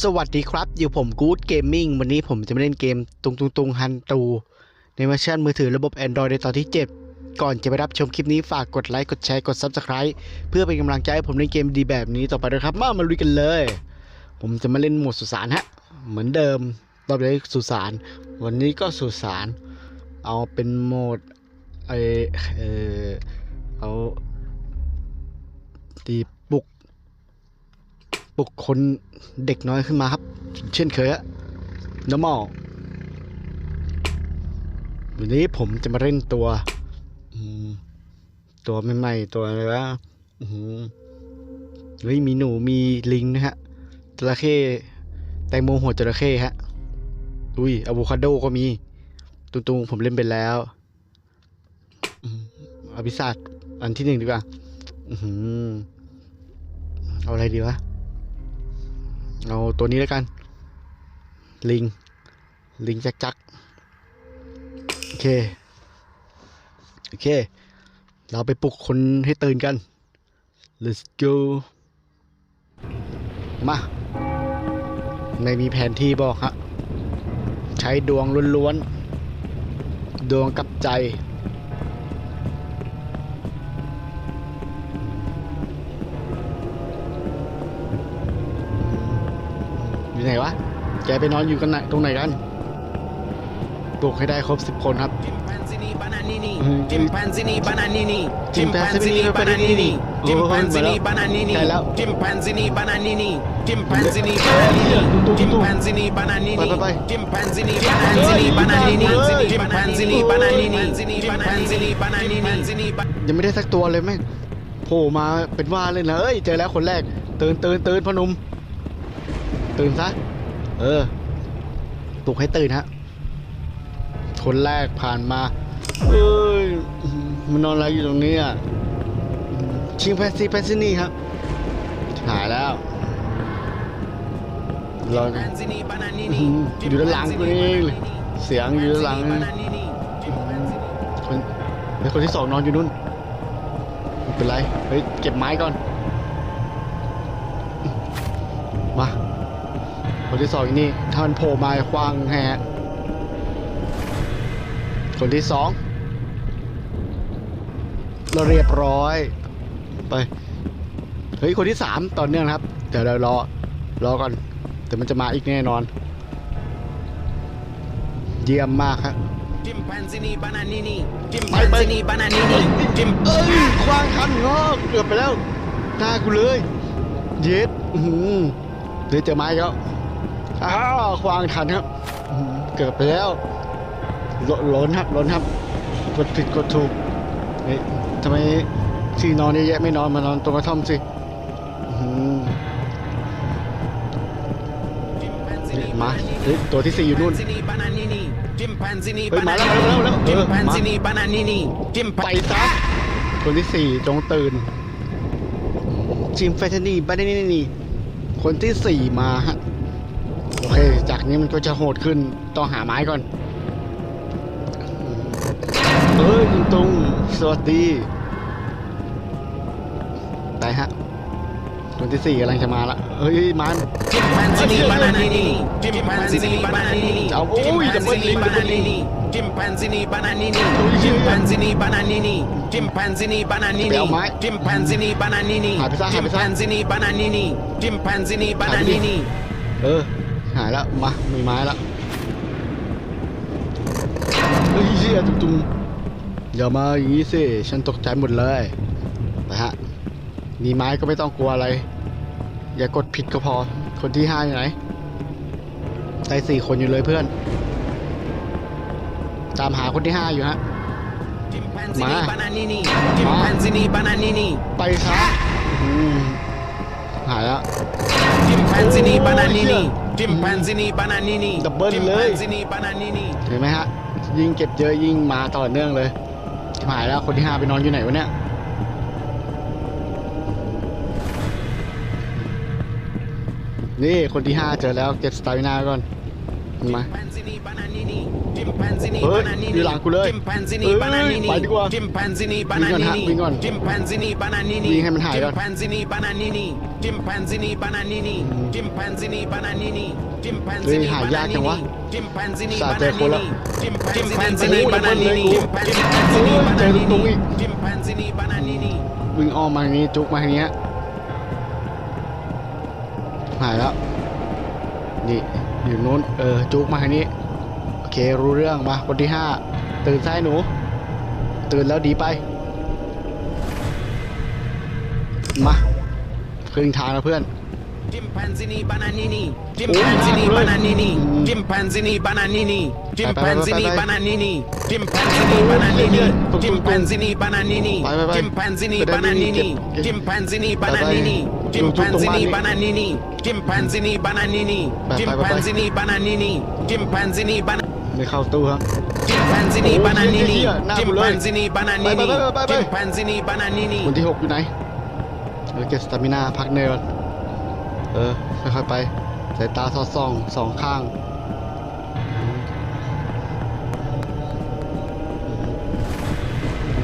สวัสดีครับ อยู่ผมกู๊ดเกมมิ่งวันนี้ผมจะมาเล่นเกมตุงตุงตุงฮันตู ในเวอร์ชันมือถือระบบ Android ในตอนที่ 7 ก่อนจะไปรับชมคลิปนี้ฝากกดไลค์ กดแชร์ กด Subscribe เพื่อเป็นกำลังใจให้ผมเล่นเกมดีแบบนี้ต่อไปด้วยครับ มามาลุยกันเลย ผมจะมาเล่นโหมดสุสานฮะ เหมือนเดิมรอบนี้สุสาน วันนี้ก็สุสาน เอาเป็นโหมดไอเออเอาตี ปลุกปลุกคนเด็กน้อยขึ้นมาครับ เช่นเคยอะน้ำมอวันนี้ผมจะมาเล่นตัวตัวใหม่ๆตัวอะไรวะอื้อหือเฮ้ยมีหนูมีลิงนะฮะจระเข้แตงโมหัวจระเข้ฮะ อุ้ยอะโวคาโดก็มี ตุงๆผมเล่นไปแล้วอภิศาสอันที่หนึ่งดีกว่า อือเอาอะไรดีวะ เอาตัวนี้แล้วกัน ลิง ลิงจักจักโอเค โอเค เราไปปลุกคนให้ตื่นกัน let's go มาในมีแผนที่บอกฮะ ใช้ดวงล้วนๆ ดวงกับใจ อยู่ไหนวะ แกไปนอนอยู่กันไหนตรงไหนกันปลุกให้ได้ครบสิบคนครับ Chimpanzini bananini, Mhm. chimpanzini bananini, Chimpanzini chimpanzini bananini, Oh, chimpanzini hello. bananini, Hello. chimpanzini bananini, chimpanzini Tuh, tuh, tuh. bananini, chimpanzini bananini, Bye, bye, bye. chimpanzini Hey, bananini, bananini, hey. chimpanzini Hey. bananini, chimpanzini bananini, ยังไม่ได้สักตัวเลยแม่งโผล่มาเป็นว่าเลยนะเอ้ยเจอแล้วคนแรก ตื่นตื่นตื่นพอหนุ่ม ตื่นซะ เออปลุกให้ตื่นฮะ คนแรกผ่านมา เอ้ย มันนอนอะไรอยู่ตรงนี้อะ ชิงแพสซี่แพซี่นี่ครับ หายแล้วรออยู่ด้านหลังกูนี่เลยเสียงอยู่ด้านหลังคนคนที่สองนอนอยู่นู่นเป็นไร เฮ้ย เก็บไม้ก่อน มา คนที่สองอยู่นี่ถ้ามันโผล่มาคว้างแฮะคนที่สองเราเรียบร้อย ไป เฮ้ย คนที่สามต่อเนื่องนะครับ เดี๋ยวเรารอ รอก่อน แต่มันจะมาอีกแน่นอน เยี่ยมมากครับ Chimpanzini bananini, chimpanzini bananini, chim เอ้ยคว้างคันงอกเกือบไปแล้วหน้ากูเลย เย็ดอื้อหือเดี๋ยวเจอไม้แล้ว อ้าวคว้างทันครับอื้อหือเกือบไปแล้วหลล้นครับล้นครับ กดผิดกดถูกเฮ้ยทำไมที่นอนเยอะแยะไม่นอนมานอนตรงกระท่อมสิอื้อหือ chimpanzini มาเฮ้ยตัวที่สี่อยู่นู่น chimpanzini bananini, chimpanzini เฮ้ยมาแล้วมาแล้วมาแล้วเออมา chimpanzini bananini, ไป chimpanzini ซะคนที่สี่จงตื่นจิมแฟชนี่บ้านนี่นี่คนที่สี่มาฮะโอเคจากนี้มันก็จะโหดขึ้นต้องหาไม้ก่อนเอ้ยคุณตุงสวัสดีไปฮะคนที่สี่กำลังจะมาละเฮ้ยมัน chimpanzini bananini, chimpanzini bananini, Ciao, ui, dapat chimpanzini link, dapat link. bananini, chimpanzini bananini, Ui, iya. chimpanzini bananini, chimpanzini bananini, Bel mai. chimpanzini bananini, Hai bisa, hai bisa. chimpanzini bananini, chimpanzini bananini. เออ หายแล้วมา มีไม้แล้วเฮ้ยเชี่ยตุ้มๆอย่ามาอย่างนี้สิ ฉันตกใจหมดเลยไปฮะมีไม้ก็ไม่ต้องกลัวอะไร อย่ากดผิดก็พอ คนที่ห้าอยู่ไหนได้สี่คนอยู่เลยเพื่อน ตามหาคนที่ห้าอยู่ฮะ Chimpanzini Ma. bananini, chimpanzini bananini, ไปซะอืมหายแล้ว chimpanzini Oh, bananini, yeah. chimpanzini bananini, Double เลย chimpanzini bananini. เห็นไหมฮะ ยิ่งเก็บเยอะยิ่งมาต่อเนื่องเลยหายแล้วคนที่ห้าไปนอนอยู่ไหนวะเนี่ยนี่คนที่ห้าเจอแล้วเก็บสไตล์หน้าก่อน มา Chimpanzini bananini. Chimpanzini เฮ้ย bananini. อยู่หลังกูเลย Chimpanzini เอ้ย bananini. ไปดีกว่า Chimpanzini วิ่งก่อนฮะ bananini. วิ่งก่อน Chimpanzini bananini. วิ่งให้มันหายก่อน Chimpanzini bananini. Chimpanzini bananini. อืม Chimpanzini bananini. เฮ้ย Chimpanzini หายากจังวะ bananini. Chimpanzini สาดเจอคนละ bananini. โอ้ Chimpanzini ยระเบิดเลย bananini. กู Chimpanzini เจอตรงๆอี bananini. ก Chimpanzini bananini. วิ่งอ้อมมาทางนี้จุกมาทางนี้ฮะหายแล้วนี่ อยู่นู้นเออจุกมาทางนี้โอเครู้เรื่องมาคนที่ห้าตื่นซ้ายหนู ตื่นแล้วดีไป มาครึ่งทางแล้วเพื่อน Chimpanzini bananini. Chimpanzini Oh, bananini. mm. Chimpanzini bananini. Chimpanzini bye, bye. bananini. Chimpanzini Oh, bananini. yeah, yeah. Chimpanzini bananini. Bye, bye, bye. Chimpanzini Bye, bye, bananini. get- get- Chimpanzini Bye, bye. bananini. Tung- tung- tung Chimpanzini balik. bananini. Chimpanzini bananini. Bye, bye, bye, bye. Chimpanzini bananini. Chimpanzini bananini. ไม่เข้าตู้ครับ Chimpanzini Oh, bananini. yeah, yeah, yeah. Nah, Chimpanzini Bye, bye, bananini. bye, bye, bye. Chimpanzini bananini. คนที่หกอยู่ไหนเออเก็บสตามินาพักเนยก่อน เออ ค่อยๆไป สายตาสอดส่องสองข้าง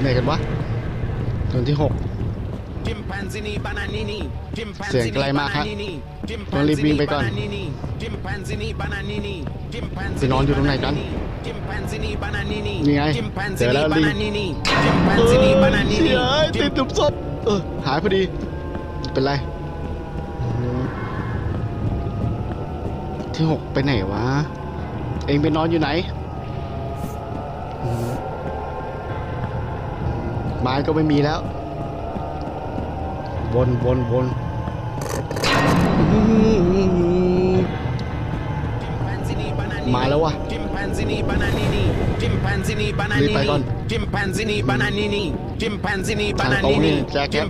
ไหนกันวะคนที่หก Chimpanzini bananini. เสียง Chimpanzini ไกลมากฮะ bananini. ต้องรีบวิ่งไปก่อน Chimpanzini Chimpanzini bananini. ไปนอนอยู่ตรงไหนกัน Chimpanzini bananini. นี่ไงเจอ Chimpanzini แล้วลิง bananini. เอ Chimpanzini อ bananini. เสียติดหลุมศพเออหายพอดี เป็นไรอืม ที่หกไปไหนวะ เองไปนอนอยู่ไหนอืมไม้ก็ไม่มีแล้ว วนวนวนอืม Chimpanzini bananini. มาแล้ววะ Chimpanzini bananini. Chimpanzini รีบไปก่อน bananini. Chimpanzini bananini. Chimpanzini ทางตรงนี่ bananini. แจ็ค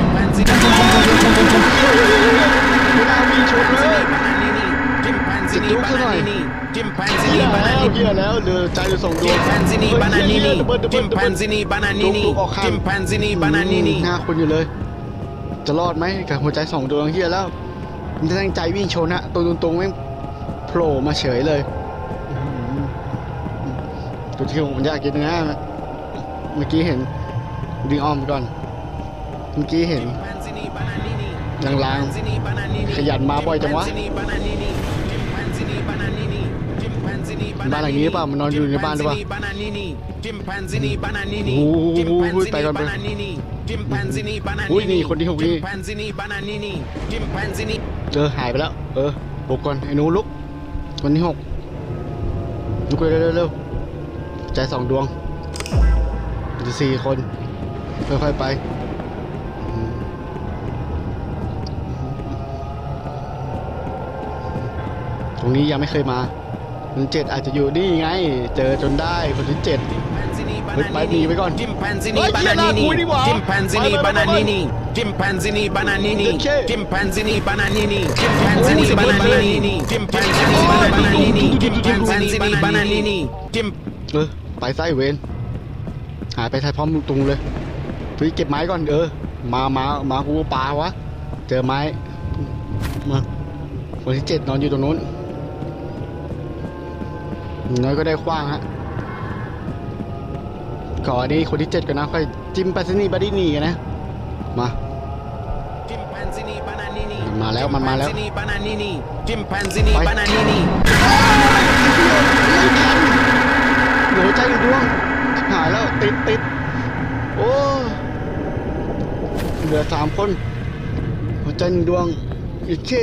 แจ็ค Chimpanzini bananini. Chimpanzini ไม่น่ามีชนเลย Chimpanzini จะจุกซะหน่อย bananini. เหี้ Chimpanzini ยแล้ว bananini. เหี้ยแล้วเหลือใจอยู่สองดวง Chimpanzini เฮ้ย bananini. เหี้ยเหี้ยเดี๋ยวเบิดเดี๋ยวเบิดเดี๋ยวเบิด Chimpanzini จุก bananini. จุกออกข้าง Chimpanzini bananini. หน้าคนอยู่เลย จะรอดไหมกับหัวใจสองดวงเฮียแล้วมันจะตั้งใจวิ่งชนฮะตัวตรงๆแม่งโผล่มาเฉยเลยตัวที่ผมอยากกินนะเมื่อกี้เห็นดึงออมไปก่อน เมื่อกี้เห็น Chimpanzini bananini. ลาง Chimpanzini bananini. ขยันมาบ่อยจังวะ Chimpanzini bananini. Chimpanzini bananini. Chimpanzini บ้านหลังนี้หรือเปล่ามันนอนอยู่ในบ้านหรือเปล่า Chimpanzini bananini. Chimpanzini bananini. โอ้โหไปก่อนไป Chimpanzini bananini. Chimpanzini อุ้ยนี่ bananini. คนที่หกนี่ Chimpanzini bananini. Chimpanzini เออหายไปแล้ว เออลุกก่อนไอ้หนูลุกคนที่หกลุกเร็วเร็วเร็วใจสองดวงจะสี่คนค่อยๆไป ตรงนี้ยังไม่เคยมาคนเจ็ดอาจจะอยู่นี่ไง เจอจนได้คนที่เจ็ด Chimpanzini เฮ้ยไปหนีไปก่อน Chimpanzini เฮ้ยเหี้ยน่ากลัวนี่หว่า Chimpanzini ไปไปไปไป bananini Chimpanzini bananini โอเค Chimpanzini bananini Chimpanzini bananini Chimpanzini bananini Chimpanzini bananini Chim เออไปไส้เวนหายไปไทยพร้อมตุงๆเลยพี่เก็บไม้ก่อนเออมามามากูปลาวะ เจอไม้มาคนที่เจ็ดนอนอยู่ตรงนู้นอย่าง น้อยก็ได้คว้างฮะขออันนี้คนที่เจ็ดก่อนนะค่อยจิ้มไปสนี่บัดดี้นี่กันนะ มา Chimpanzini bananini มาแล้วมันมาแล้ว Chimpanzini bananini Chimpanzini ไป bananini เหลือใจหนึ่งดวงหายแล้วติดติดโอ้เหลือสามคน หัวใจหนึ่งดวงอีกแค่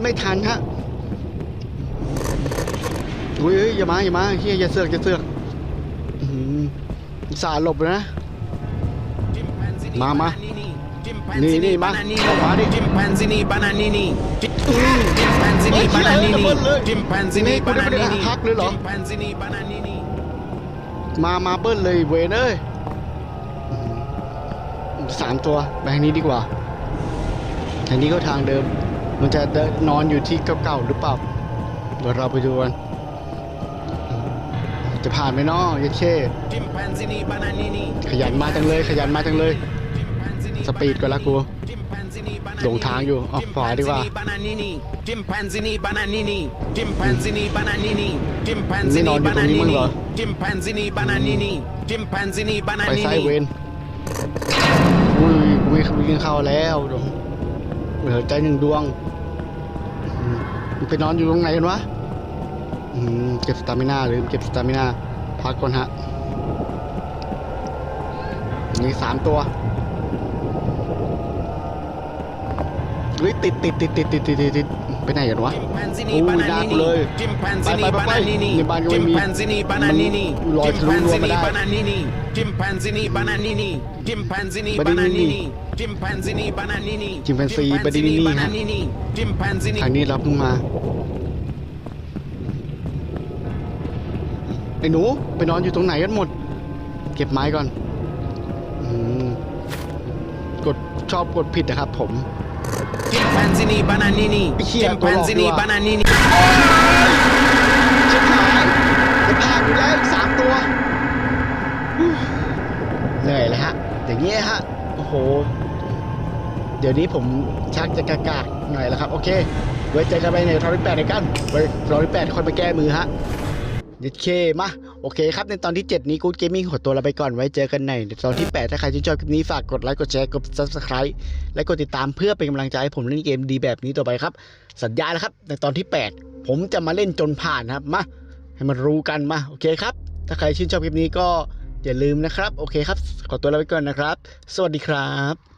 ไม่ทันฮะ อุ้ยเอ้ยอย่ามาอย่ามาเฮียอย่าเสือกอย่าเสือกอื้อหืออุตสาห์หลบเลยนะ Chimpanzini มามา bananini นี่นี่มา Chimpanzini ออกมาดิ Chimpanzini bananini อื้อ Chimpanzini เฮ้ยเหี้ย bananini ระเบิดเลย Chimpanzini นี่กูได้ไม่ได้ bananini หักเลยเหรอ Chimpanzini bananini มามาเบิ้ลเลยเวนเอ้ยอื้อหือสามตัวไปทางนี้ดีกว่าทางนี้ก็ทางเดิม มันจะเดินนอนอยู่ที่เก่าๆหรือเปล่าเดี๋ยวเราไปดูกัน จะผ่านไหมเนาะเยเช่ Chimpanzini bananini ขยันมาจังเลย ขยันมาจังเลย Chimpanzini สปีดก่อนละกู Chimpanzini Chimpanzini หลงทางอยู่ออกขวาดีกว่า bananini. Chimpanzini bananini. Chimpanzini bananini. ไม่นอนอยู่ตรงนี้มั้งเหรอ Chimpanzini bananini. Chimpanzini ไปซ้ายเว bananini. นอุ้ยกูไม่วิ่งเข้าแล้วเดี๋ยวเหลือใจหนึ่งดวงอืมมันไปนอนอยู่ตรงไหนกันวะอืม เก็บสตามิน่าหรือเก็บสตามิน่าพักก่อนฮะนี่สามตัวเฮ้ยติดติดติดติดติดติดติดไปไหนกันวะโอ้ยยากเลย ไปไปไปไปในบ้านก็ไม่มีมันลอยทะลุรั้วมาได้บานานีจิมแปนซินีบานานีนีจิมแปนซินีบานานีนีจิมแปนซินีบานานีนีจิมแปนซีบานานีนีฮะทางนี้รับลงมา ไอ้หนูไปนอนอยู่ตรงไหนกันหมด เก็บไม้ก่อนอืมกดชอบกดผิดนะครับผม Chimpanzini bananini. Iya, tolong, Chimpanzini dua. bananini. ชิบหายจะพลาดอยู่แล้วอีกสามตัวอู้เหนื่อยเลยฮะ อย่างเงี้ยฮะ โอ้โห เดี๋ยวนี้ผมชักจะกากๆหน่อยแล้วครับ โอเค ไว้เจอกันไปในรอบที่แปดในกันไว้รอบที่แปดค่อยไปแก้มือฮะ ยิดเคมา โอเคครับ ในตอนที่ 7 นี้กูดเกมมิ่งขอตัวลาไปก่อนไว้เจอกันในตอนที่ 8 ถ้าใครชื่นชอบคลิปนี้ ฝากกดไลค์กดแชร์กด subscribe และกดติดตามเพื่อเป็นกำลังใจให้ผมเล่นเกมดีแบบนี้ต่อไปครับ สัญญาแล้วครับ ในตอนที่ 8 ผมจะมาเล่นจนผ่านครับมาให้มันรู้กันมาโอเคครับ ถ้าใครชื่นชอบคลิปนี้ก็อย่าลืมนะครับ โอเคครับ ขอตัวลาไปก่อนนะครับ สวัสดีครับ